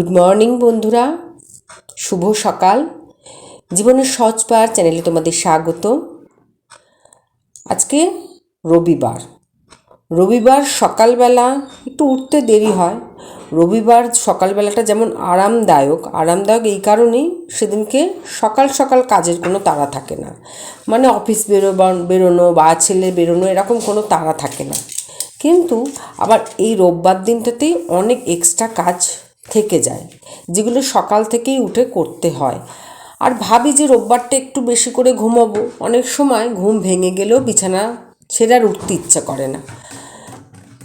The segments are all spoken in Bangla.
গুড মর্নিং বন্ধুরা। শুভ সকাল। জীবনের সহজ চ্যানেলে তোমাদের স্বাগত। আজকে রবিবার। রবিবার সকালবেলা একটু উঠতে দেরি হয়। রবিবার সকালবেলাটা যেমন আরামদায়ক আরামদায়ক এই কারণেই সেদিনকে সকাল সকাল কাজের কোনো তাড়া থাকে না। মানে অফিস বেরো বেরোনো বা ছেলে বেরোনো এরকম কোনো তাড়া থাকে না। কিন্তু আবার এই রোববার দিনটাতেই অনেক এক্সট্রা কাজ থেকে যায়, যেগুলো সকাল থেকেই উঠে করতে হয়। আর ভাবি যে রোববারটা একটু বেশি করে ঘুমাবো, অনেক সময় ঘুম ভেঙে গেলেও বিছানা ছেড়ে আর উঠতে ইচ্ছা করে না।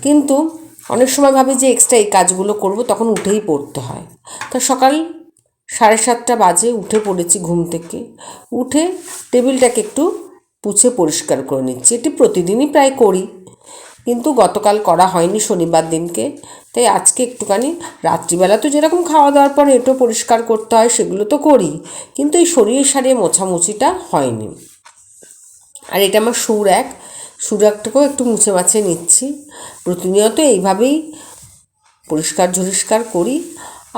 কিন্তু অনেক সময় ভাবি যে এক্সট্রা এই কাজগুলো করব, তখন উঠেই পড়তে হয়। তা সকাল সাড়ে সাতটা বাজে উঠে পড়েছি ঘুম থেকে। উঠে টেবিলটাকে একটু পুছে পরিষ্কার করে নিচ্ছি। এটি প্রতিদিনই প্রায় করি। কিন্তু গতকাল করা হয়নি শনিবার দিনকে। তাই আজকে একটুখানি রাত্রিবেলা তো যেরকম খাওয়া দাওয়ার পর এটো পরিষ্কার করতে হয় সেগুলো তো করি, কিন্তু এই শরীর সারিয়ে মোছামুছিটা হয়নি। আর এটা আমার সুর এক, সুর একটাকেও একটু মুছে মাছে নিচ্ছি। প্রতিনিয়ত এইভাবেই পরিষ্কার ঝরিষ্কার করি।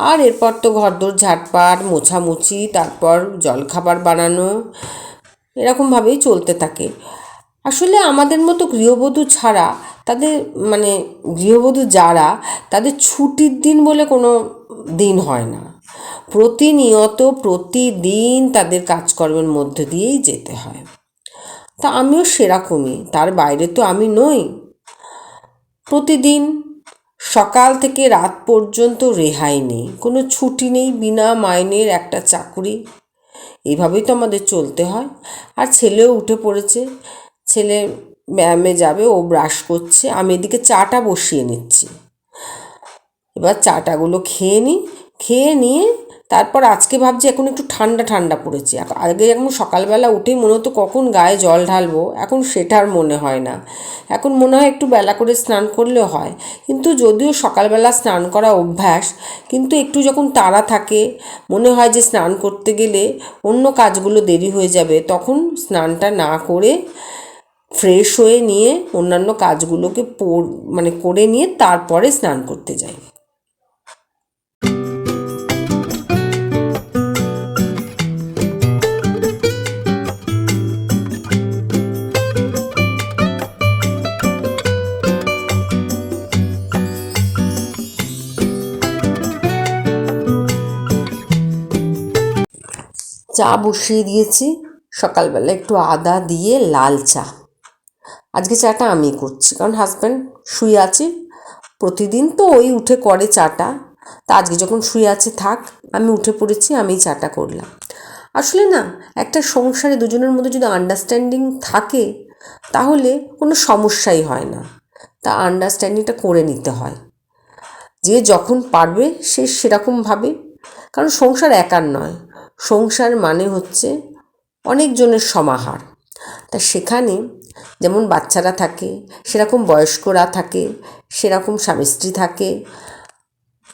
আর এরপর তো ঘরদোর ঝাটপাট মোছামুছি, তারপর জলখাবার বানানো, এরকমভাবেই চলতে থাকে। আসলে আমাদের মতো গৃহবধূ ছাড়া তাদের মানে গৃহবধূ যারা, তাদের ছুটির দিন বলে কোনো দিন হয় না। প্রতিনিয়ত প্রতিদিন তাদের কাজকর্মের মধ্যে দিয়েই যেতে হয়। তা আমিও সেরকমই, তার বাইরে তো আমি নই। প্রতিদিন সকাল থেকে রাত পর্যন্ত রেহাই নেই, কোনো ছুটি নেই বিনা মাইনের একটা চাকুরি। এইভাবেই তো আমাদের চলতে হয়। আর ছেলেও উঠে পড়েছে। ছেলে ব্যায়ামে যাবে, ও ব্রাশ করছে, আমি এদিকে চাটা বসিয়ে নিচ্ছি। এবার চাটাগুলো খেয়ে নিই, খেয়ে নিয়ে তারপর আজকে ভাবছি এখন একটু ঠান্ডা ঠান্ডা পড়েছে। আগে এখন সকালবেলা উঠেই মনে হতো কখন গায়ে জল ঢালবো, এখন সেটা আর মনে হয় না। এখন মনে হয় একটু বেলা করে স্নান করলেও হয়। কিন্তু যদিও সকালবেলা স্নান করা অভ্যাস, কিন্তু একটু যখন তাড়া থাকে, মনে হয় যে স্নান করতে গেলে অন্য কাজগুলো দেরি হয়ে যাবে, তখন স্নানটা না করে ফ্রেশ হয়ে নিয়ে অন্যান্য কাজগুলোকে মানে করে নিয়ে তারপরে স্নান করতে যাই। চা বসিয়ে দিয়েছি। সকালবেলা একটু আদা দিয়ে লাল চা। আজকে চাটা আমি করছি, কারণ হাজব্যান্ড শুয়ে আছে প্রতিদিন তো ওই উঠে করে চাটা। তা আজকে যখন শুয়ে আছে থাক, আমি উঠে পড়েছি, আমি চাটা করলাম। আসলে না, একটা সংসারে দুজনের মধ্যে যদি আন্ডারস্ট্যান্ডিং থাকে, তাহলে কোনো সমস্যাই হয় না। তা আন্ডারস্ট্যান্ডিংটা করে নিতে হয়। যে যখন পারবে, সে সেরকমভাবে। কারণ সংসার একার নয়, সংসার মানে হচ্ছে অনেকজনের সমাহার। তা সেখানে যেমন বাচ্চারা থাকে, সেরকম বয়স্করা থাকে, সেরকম স্বামী স্ত্রী থাকে।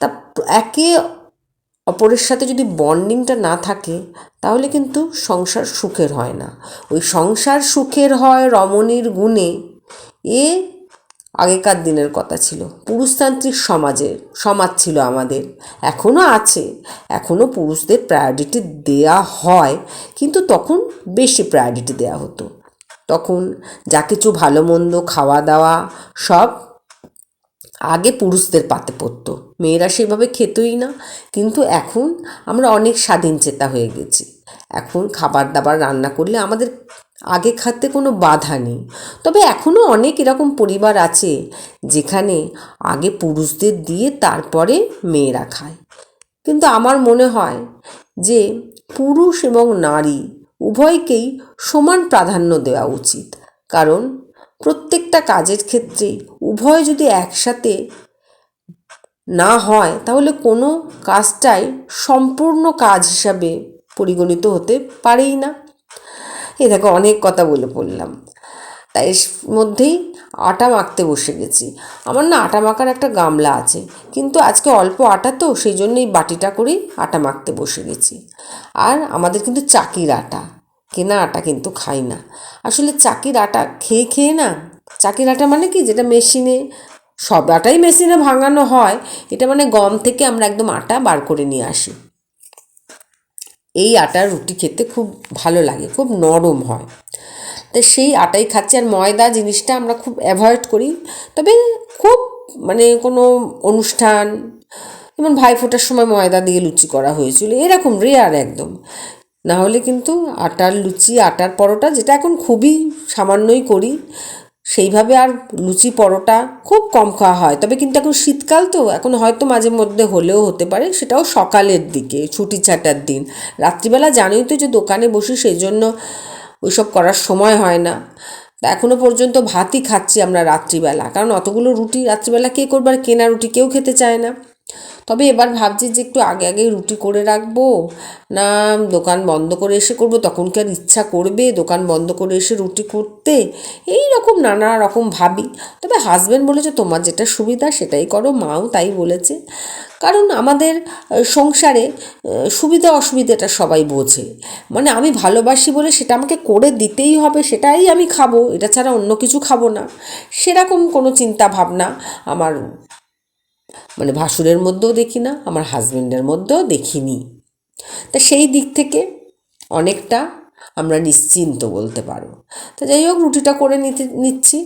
তা একে অপরের সাথে যদি বন্ডিংটা না থাকে, তাহলে কিন্তু সংসার সুখের হয় না। ওই সংসার সুখের হয় রমণীর গুণে, এ আগেকার দিনের কথা ছিল। পুরুষতান্ত্রিক সমাজের সমাজ ছিল আমাদের। এখনও আছে। এখনও পুরুষদের প্রায়োরিটি দেয়া হয়, কিন্তু তখন বেশি প্রায়োরিটি দেওয়া হতো। তখন যা কিছু ভালো মন্দ খাওয়া দাওয়া সব আগে পুরুষদের পাতে পড়তো। মেয়েরা সেভাবে খেতই না। কিন্তু এখন আমরা অনেক স্বাধীন চেতা হয়ে গেছি। এখন খাবার দাবার রান্না করলে আমাদের আগে খাতে কোনো বাধা নেই। তবে এখনও অনেক এরকম পরিবার আছে যেখানে আগে পুরুষদের দিয়ে তারপরে মেয়েরা খায়। কিন্তু আমার মনে হয় যে পুরুষ এবং নারী উভয়কেই সমান প্রাধান্য দেওয়া উচিত। কারণ প্রত্যেকটা কাজের ক্ষেত্রে উভয় যদি একসাথে না হয়, তাহলে কোনো কাজটাই সম্পূর্ণ কাজ হিসাবে পরিগণিত হতে পারেই না। এ দেখো, অনেক কথা বলে পড়লাম তাই এর মধ্যেই আটা মাখতে বসে গেছি। আমার না আটা মাখার একটা গামলা আছে, কিন্তু আজকে অল্প আটা তো, সেই জন্যই বাটিটা করেই আটা মাখতে বসে গেছি। আর আমাদের কিন্তু চাকির আটা, কেনা আটা কিন্তু খাই না। আসলে চাকির আটা খেয়ে খেয়ে না, চাকির আটা মানে কি? যেটা মেশিনে, সব আটাই মেশিনে ভাঙানো হয়, এটা মানে গম থেকে আমরা একদম আটা বার করে নিয়ে আসি। এই আটার রুটি খেতে খুব ভালো লাগে, খুব নরম হয়। তো সেই আটাই খাচ্ছি আর ময়দা জিনিসটা আমরা খুব অ্যাভয়েড করি। তবে খুব মানে কোনো অনুষ্ঠান, যেমন ভাইফোঁটার সময় ময়দা দিয়ে লুচি করা হয়েছিল, এরকম রেয়ার একদম। না হলে কিন্তু আটার লুচি, আটার পরোটা যেটা এখন খুবই সামান্যই করি, সেইভাবে আর লুচি, পরোটা খুব কম খাওয়া হয়। তবে কিন্তু এখন শীতকাল তো, এখন হয়তো মাঝে মধ্যে হলেও হতে পারে, সেটাও সকালের দিকে, ছুটি ছাটার দিন। রাত্রিবেলা জানোই তো যে দোকানে বসি, সেই জন্য ওইসব করার সময় হয় না। এখনও পর্যন্ত ভাতই খাচ্ছি আমরা রাত্রিবেলা। কারণ অতগুলো রুটি রাত্রিবেলা কে করবার কেনা রুটি কেউ খেতে চায় না। তবে এবার ভাবছি যে একটু আগে আগে রুটি করে রাখব। না, দোকান বন্ধ করে এসে করব, তখন কি আর ইচ্ছা করবে দোকান বন্ধ করে এসে রুটি করতে? এই রকম নানা রকম ভাবি। তবে হাজব্যান্ড বলেছে, তোমার যেটা সুবিধা সেটাই করো, মাও তাই বলেছে। কারণ আমাদের সংসারে সুবিধা অসুবিধাটা সবাই বোঝে। মানে আমি ভালোবাসি বলে সেটা আমাকে করে দিতেই হবে, সেটাই আমি খাব, এটা ছাড়া অন্য কিছু খাব না। সেরকম কোনো চিন্তা ভাবনা আমার মানে ভাসুরের মধ্যেও দেখি না, আমার হাজবেন্ডের মধ্যেও দেখিনি। তা সেই দিক থেকে অনেকটা আমরা নিশ্চিন্ত বলতে পারো। তা যাই হোক, রুটিটা করে নিতে, নিচ্ছি।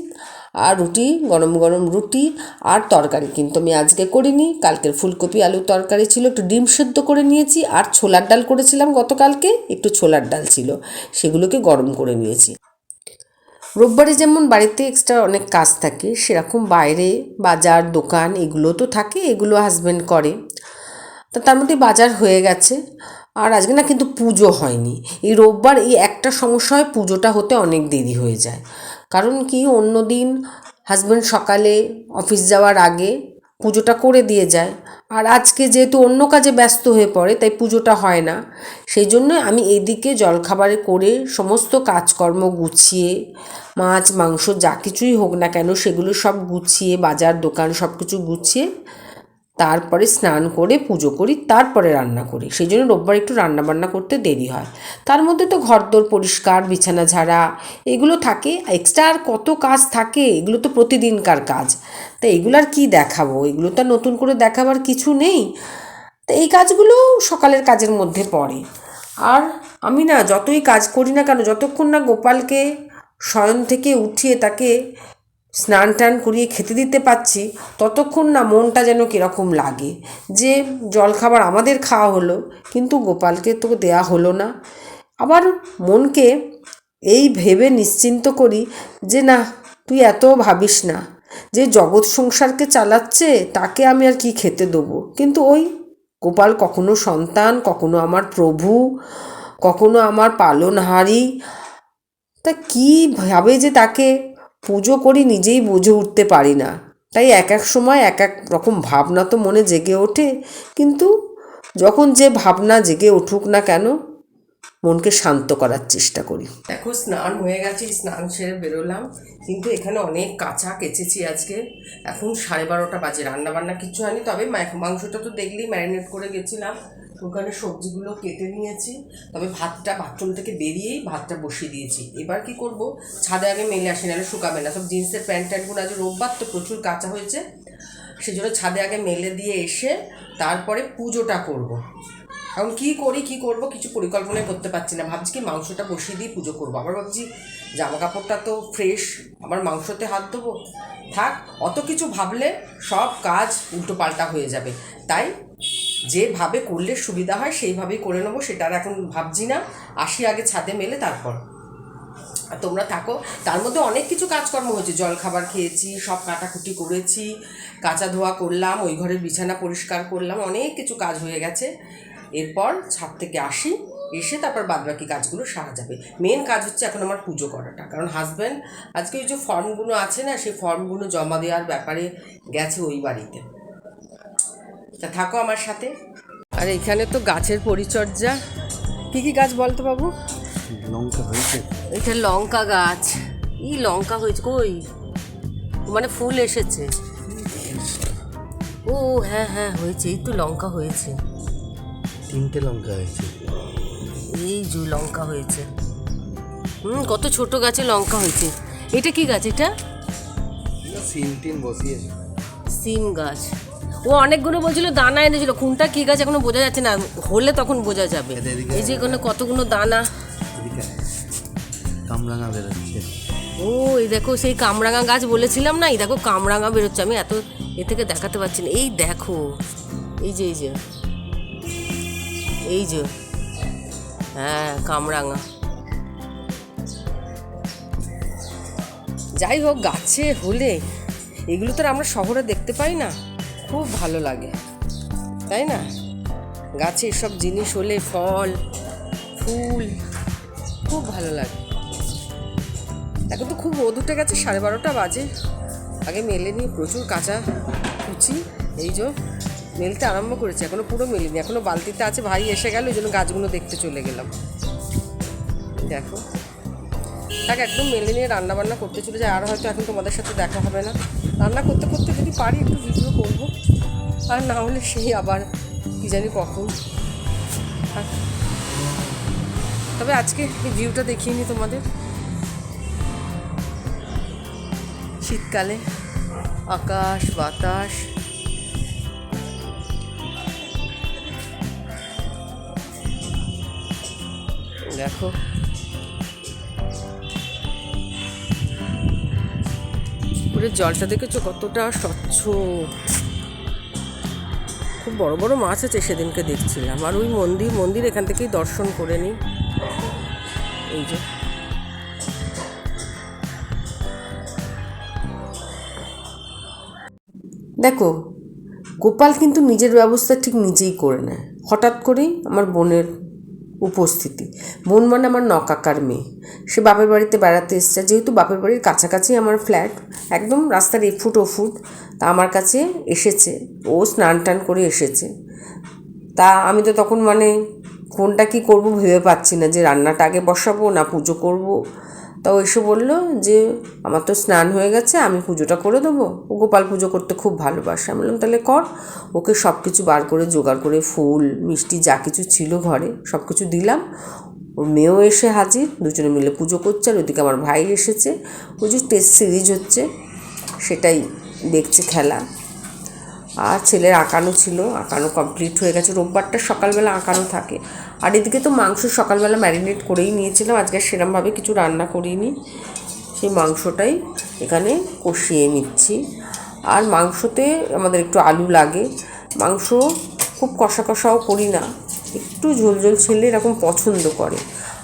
আর রুটি, গরম গরম রুটি আর তরকারি কিন্তু আমি আজকে করিনি। কালকের ফুলকপি, আলুর তরকারি ছিল, একটু ডিম সেদ্ধ করে নিয়েছি আর ছোলার ডাল করেছিলাম গতকালকে, একটু ছোলার ডাল ছিল, সেগুলোকে গরম করে নিয়েছি। রোববারে যেমন বাড়িতে এক্সট্রা অনেক কাজ থাকে, সেরকম বাইরে বাজার, দোকান এগুলো তো থাকে, এগুলো হাজব্যান্ড করে। তা তার মধ্যে বাজার হয়ে গেছে। আর আজকে না কিন্তু পুজো হয়নি। এই রোববার এই একটা সমস্যা হয়, পুজোটা হতে অনেক দেরি হয়ে যায়। কারণ কি অন্য দিন হাজব্যান্ড সকালে অফিস যাওয়ার আগে পুজোটা করে দিয়ে যায়। আর আজকে যেহেতু অন্য কাজে ব্যস্ত হয়ে পড়ে, তাই পুজোটা হয় না। সেই জন্য আমি এদিকে জলখাবারে করে সমস্ত কাজকর্ম গুছিয়ে, মাছ, মাংস যা কিছুই হোক না কেন, সেগুলো সব গুছিয়ে, বাজার, দোকান সব কিছু গুছিয়ে তারপরে স্নান করে, পুজো করি, তারপরে রান্না করি। সেই জন্য রোববার একটু রান্না বান্না করতে দেরি হয়। তার মধ্যে তো ঘরদোর পরিষ্কার, বিছানা ঝাড়া, এগুলো থাকে। এক্সট্রা আর কত কাজ থাকে, এগুলো তো প্রতিদিনকার কাজ। তা এগুলো আর কী দেখাবো? এগুলো তো নতুন করে দেখাবার কিছু নেই। তো এই কাজগুলো সকালের কাজের মধ্যে পড়ে। আর আমি না যতই কাজ করি না কেন, যতক্ষণ না গোপালকে শয়ন থেকে উঠিয়ে তাকে স্নান টান করিয়ে খেতে দিতে পাচ্ছি ততক্ষণ না মনটা যেন কীরকম লাগে। যে জলখাবার আমাদের খাওয়া হলো, কিন্তু গোপালকে তো দেয়া হলো না। আবার মনকে এই ভেবে নিশ্চিন্ত করি যে, না, তুই এত ভাবিস না। যে জগৎ সংসারকে চালাচ্ছে, তাকে আমি আর কি খেতে দেবো? কিন্তু ওই গোপাল কখনো সন্তান, কখনো আমার প্রভু, কখনো আমার পালনহারি। তা কীভাবে যে তাকে পুজো করি, নিজেই বুঝে উঠতে পারি না। তাই এক এক সময় এক এক রকম ভাবনা তো মনে জেগে ওঠে, কিন্তু যখন যে ভাবনা জেগে উঠুক না কেন, মনকে শান্ত করার চেষ্টা করি। দেখো, স্নান হয়ে গেছে, স্নান সেরে বেরোলাম, কিন্তু এখানে অনেক কাঁচা কেচেছি আজকে। এখন সাড়ে বারোটা বাজে রান্না বান্না কিছু হয়নি, তবে মাংসটা তো দেখলেই ম্যারিনেট করে গেছিলাম। ওখানে সবজিগুলো কেটে নিয়েছি, তবে ভাতটা বাথরুম থেকে বেরিয়েই ভাতটা বসিয়ে দিয়েছি। এবার কি করব? ছাদে আগে মেলে আসি, নাহলে শুকাবে না। সব জিন্সের প্যান্ট ট্যান্টগুলো আজ রোববার তো প্রচুর কাঁচা হয়েছে। সেজন্য ছাদে আগে মেলে দিয়ে এসে তারপরে পুজোটা করব। এখন কী করি, কী করব কিছু পরিকল্পনাই করতে পারছি না। ভাবছি কি মাংসটা বসিয়ে দিয়ে পুজো করব। আবার ভাবছি জামা কাপড়টা তো ফ্রেশ আবার মাংসতে হাত দেবো থাক, অত কিছু ভাবলে সব কাজ উল্টো পাল্টা হয়ে যাবে। তাই যেভাবে করলে সুবিধা হয়, সেইভাবেই করে নেব, সেটা আর এখন ভাবছি না। আসি আগে ছাদে মেলে তারপর। আর তোমরা থাকো। তার মধ্যে অনেক কিছু কাজকর্ম হয়েছে জল খাবার খেয়েছি, সব কাটাকুটি করেছি, কাঁচা ধোয়া করলাম, ওই ঘরের বিছানা পরিষ্কার করলাম, অনেক কিছু কাজ হয়ে গেছে। এরপর ছাদ থেকে আসি, এসে তারপর বাদবাকি কাজগুলো সারা যাবে। মেন কাজ হচ্ছে এখন আমার পুজো করাটা। কারণ হাজব্যান্ড আজকে ওই যে ফর্মগুলো আছে না, সেই ফর্মগুলো জমা দেওয়ার ব্যাপারে গেছে ওই বাড়িতে। তা থাকো আমার সাথে। আর এখানে তো গাছের পরিচর্যা। কী কী গাছ বলতো বাবু? লঙ্কা হয়েছে। এটা লঙ্কা গাছ। ই লঙ্কা হয়েছে কই? মানে ফুল এসেছে। ও হ্যাঁ হ্যাঁ হয়েছে। এই তো লঙ্কা হয়েছে। তিনটে লঙ্কা হয়েছে। এই যে লঙ্কা হয়েছে। হুম কত ছোট গাছে লঙ্কা হয়েছে। এটা কি গাছ এটা? সিম টিম বসিয়েছে। সিম গাছ। ও অনেকগুলো বলছিল দানা এনেছিল। কোনটা কি গাছ এখনও বোঝা যাচ্ছে না। হলে তখন বোঝা যাবে। এই যে এখানে কতগুলো দানা। কামরাঙা বেরোচ্ছে। ও এই দেখো সেই কামরাঙা গাছ বলেছিলাম না? এই দেখো কামরাঙা বেরোচ্ছে। আমি এত এ থেকে দেখাতে পারছি না। এই দেখো। এই যে এই যে। এই যে। হ্যাঁ কামরাঙা। যাই হোক গাছে হলে এগুলো তো আমরা শহরে দেখতে পাই না। খুব ভালো লাগে, তাই না? গাছে সব জিনিস হলে ফল, ফুল খুব ভালো লাগে। এখন তো খুব রোদ গেছে, সাড়ে বারোটা বাজে। আগে মেলে নিয়ে প্রচুর কাঁচা কুচি, এই যে মেলতে আরম্ভ করেছে, এখনও পুরো মেলেনি, এখনও বালতিতে আছে ভাই এসে গেল ওই জন্য গাছগুলো দেখতে চলে গেলাম। দেখো। তাকে একদম মেলে নিয়ে রান্না বান্না করতে চলে যায়, আর হয়তো এখন তোমাদের সাথে দেখা হবে না। রান্না করতে করতে যদি পারি, একটু ভিডিও করব। আর না হলে সেই আবার কী জানি কখন। তবে আজকে এই ভিউটা দেখিয়ে নি তোমাদের। শীতকালে আকাশ, বাতাস। দেখো। পুকুরের জলটা দেখেছ কতটা স্বচ্ছ। খুব বড় বড় মাছ আছে সেদিনকে দেখছিলাম। আর ওই মন্দির মন্দির এখান থেকেই দর্শন করে নিই। এই যে। দেখো, গোপাল কিন্তু নিজের ব্যবস্থা ঠিক নিজেই করে নেয়। হঠাৎ করেই আমার বোনের উপস্থিতি। বোন মানে আমার নকাকার মেয়ে। সে বাপের বাড়িতে বেড়াতে এসছে। যেহেতু বাপের বাড়ির কাছাকাছি আমার ফ্ল্যাট, একদম রাস্তার এ ফুট ও ফুট তা আমার কাছে এসেছে। ও স্নান টান করে এসেছে। তা আমি তো তখন মানে কোনটা কি করব ভেবে পাচ্ছি না যে রান্নাটা আগে বসাবো না পুজো করব। তা এসে বলল যে, আমার তো স্নান হয়ে গেছে, আমি পুজোটা করে দেবো। ও গোপাল পুজো করতে খুব ভালোবাসে। আমি বললাম, তাহলে কর। ওকে সব কিছু বার করে, জোগাড় করে, ফুল, মিষ্টি, যা কিছু ছিল ঘরে সব কিছু দিলাম। ওর মেয়েও এসে হাজির, দুজনে মিলে পুজো করছে, আর ওদিকে আমার ভাই এসেছে। ওই যে টেস্ট সিরিজ হচ্ছে, সেটাই দেখছে খেলা। আর ছেলের আঁকানো ছিল, আঁকানো কমপ্লিট হয়ে গেছে। রোববারটা সকালবেলা আঁকানো থাকে। আর এদিকে তো মাংস সকালবেলা ম্যারিনেট করেই নিয়েছিলাম, আজকে সেরমভাবে কিছু রান্না করিনি। সেই মাংসটাই এখানে কষিয়ে নিচ্ছি। আর মাংসতে আমাদের একটু আলু লাগে। মাংস খুব কষা কষাও করি না, একটু ঝোল ঝোল ছেলে এরকম পছন্দ করে।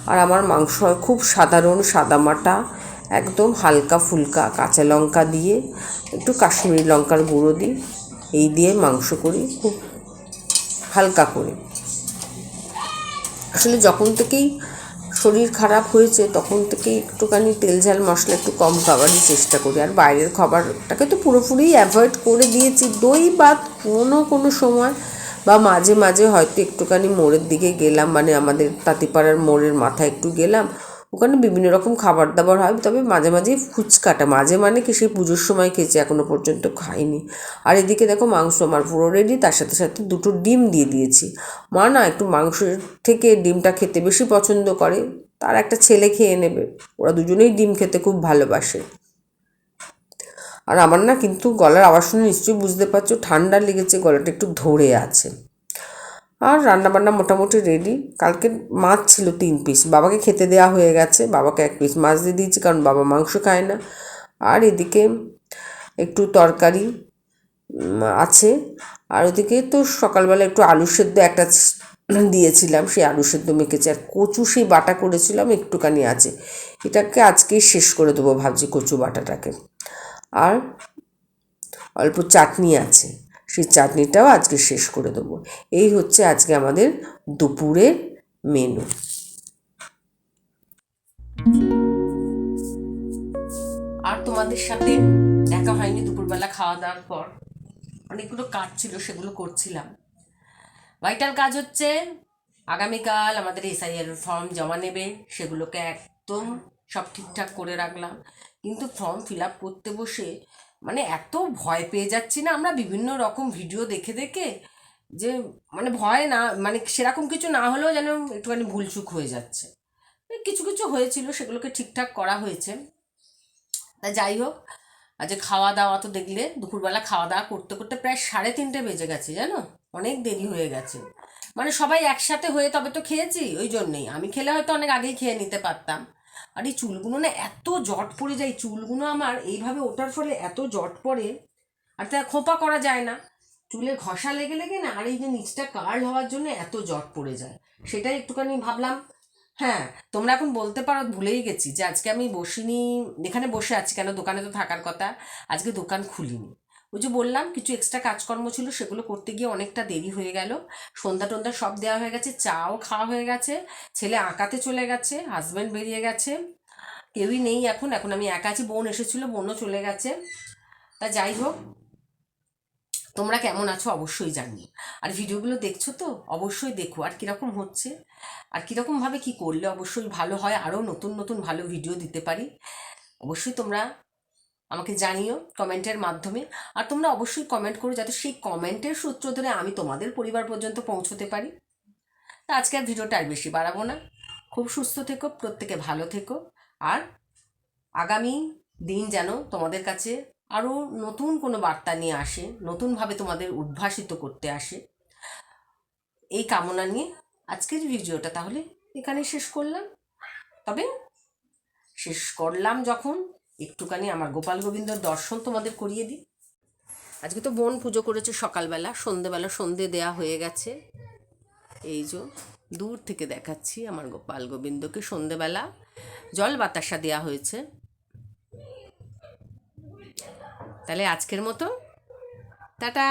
আর আমার মাংস হয় খুব সাধারণ সাদামাটা একদম হালকা ফুলকা, কাঁচা লঙ্কা দিয়ে, একটু কাশ্মীরি লঙ্কার গুঁড়ো দিই। এই দিয়ে মাংস করি, খুব হালকা করে। আসলে যখন থেকেই শরীর খারাপ হয়েছে, তখন থেকেই একটুখানি তেল ঝাল মশলা একটু কম খাবারই চেষ্টা করি। আর বাইরের খাবারটাকে তো পুরোপুরি অ্যাভয়েড করে দিয়েছি। দই ভাত কোনো কোনো সময় বা মাঝে মাঝে হয়তো একটুখানি মোড়ের দিকে গেলাম মানে আমাদের তাঁতিপাড়ার মোড়ের মাথায় একটু গেলাম ওখানে বিভিন্ন রকম খাবার দাবার হয়, তবে মাঝে মাঝেই ফুচকাটা। মাঝে মানে কি, সেই পুজোর সময় খেয়েছি এখনও পর্যন্ত খাইনি। আর এদিকে দেখো মাংস আমার পুরো রেডি তার সাথে সাথে দুটো ডিম দিয়ে দিয়েছি। মা না একটু মাংসের থেকে ডিমটা খেতে বেশি পছন্দ করে, তার একটা ছেলে খেয়ে নেবে। ওরা দুজনেই ডিম খেতে খুব ভালোবাসে। আর আমার না কিন্তু গলার আওয়াজ শুনে নিশ্চয়ই বুঝতে পারছ, ঠান্ডা লেগেছে, গলাটা একটু ধরে আছে। আর রান্নাবান্না মোটামুটি রেডি কালকে মাছ ছিল তিন পিস বাবাকে খেতে দেওয়া হয়ে গেছে। বাবাকে এক পিস মাছ দিয়ে দিয়েছি, কারণ বাবা মাংস খায় না। আর এদিকে একটু তরকারি আছে। আর ওদিকে তো সকালবেলা একটু আলু সেদ্ধ একটা দিয়েছিলাম। সেই আলু সেদ্ধ মেখেছি। আর কচু সেই বাটা করেছিলাম, একটুখানি আছে। এটাকে আজকেই শেষ করে দেবো ভাবছি কচু বাটাটাকে। আর অল্প চাটনি আছে। সেই চাটনিটাও আজকে শেষ করে দেবো। এই হচ্ছে আজকে আমাদের দুপুরের মেনু আর তোমাদের সাথে দেখা হয়নি দুপুরবেলা খাওয়া দাওয়ার পর। অনেকগুলো কাজ ছিল, সেগুলো করছিলাম। ভাইটাল কাজ হচ্ছে আগামীকাল আমাদের এসআইআর ফর্ম জমা নেবে, সেগুলোকে একদম সব ঠিকঠাক করে রাখলাম। কিন্তু ফর্ম ফিল আপ করতে বসে মানে এত ভয় পেয়ে যাচ্ছি না আমরা বিভিন্ন রকম ভিডিও দেখে দেখে যে মানে ভয় না মানে সেরকম কিছু না হলেও যেন একটুখানি ভুলচুক হয়ে যাচ্ছে। কিছু কিছু হয়েছিল, সেগুলোকে ঠিকঠাক করা হয়েছে। তা যাই হোক আর যে খাওয়া দাওয়া তো দেখলে, দুপুরবেলা খাওয়া দাওয়া করতে করতে প্রায় সাড়ে তিনটে বেজে গেছে, জানো? অনেক দেরি হয়ে গেছে। মানে সবাই একসাথে হয়ে তবে তো খেয়েছি, ওই জন্যেই। আমি খেলে হয়তো অনেক আগেই খেয়ে নিতে পারতাম। আর এই চুলগুলো না এত জট পড়ে যায় চুলগুলো আমার এইভাবে ওঠার ফলে এত জট পড়ে। আর তা খোপা করা যায় না। চুলে ঘষা লেগে লেগে না আর এই যে নিচটা কার্ল হওয়ার জন্য এত জট পড়ে যায়। সেটাই একটুখানি ভাবলাম। হ্যাঁ তোমরা এখন বলতে পারো, ভুলেই গেছি যে আজকে আমি বসিনি। এখানে বসে আছি কেন? দোকানে তো থাকার কথা। আজকে দোকান খুলিনি। ওই যে বললাম, কিছু এক্সট্রা কাজকর্ম ছিল, সেগুলো করতে গিয়ে অনেকটা দেরি হয়ে গেল। সন্ধ্যা টন্ধ্যা সব দেওয়া হয়ে গেছে, চাও খাওয়া হয়ে গেছে, ছেলে আঁকাতে চলে গেছে হাজব্যান্ড বেরিয়ে গেছে। কেউই নেই এখন এখন আমি একা আছি, বোন এসেছিল, বোনও চলে গেছে। তা যাই হোক, তোমরা কেমন আছো অবশ্যই জানিও। আর ভিডিওগুলো দেখছ তো, অবশ্যই দেখো, আর কীরকম হচ্ছে, আর কীরকমভাবে কী করলে অবশ্যই ভালো হয়, আরও নতুন নতুন ভালো ভিডিও দিতে পারি। অবশ্যই তোমরা আমাকে জানিও কমেন্টের মাধ্যমে। আর তোমরা অবশ্যই কমেন্ট করো যাতে সেই কমেন্টের সূত্র ধরে আমি তোমাদের পরিবার পর্যন্ত পৌঁছতে পারি। তা আজকে আর ভিডিওটা আর বেশি বাড়াবো না। খুব সুস্থ থেকো, প্রত্যেকে ভালো থেকো। আর আগামী দিন যেন তোমাদের কাছে আরও নতুন কোনো বার্তা নিয়ে আসে, নতুনভাবে তোমাদের উদ্ভাসিত করতে আসে। এই কামনা নিয়ে আজকের ভিডিওটা তাহলে এখানে শেষ করলাম। তবে শেষ করলাম যখন একটুখানি আমার গোপাল গোবিন্দর দর্শন তোমাদের করিয়ে দিই। আজকে তো বোন পুজো করেছে সকালবেলা, সন্ধেবেলা সন্ধে দেয়া হয়ে গেছে। এই যে দূর থেকে দেখাচ্ছি আমার গোপাল গোবিন্দকে, সন্ধেবেলা জল বাতাসা দেওয়া হয়েছে। তাহলে আজকের মতো, টাটা।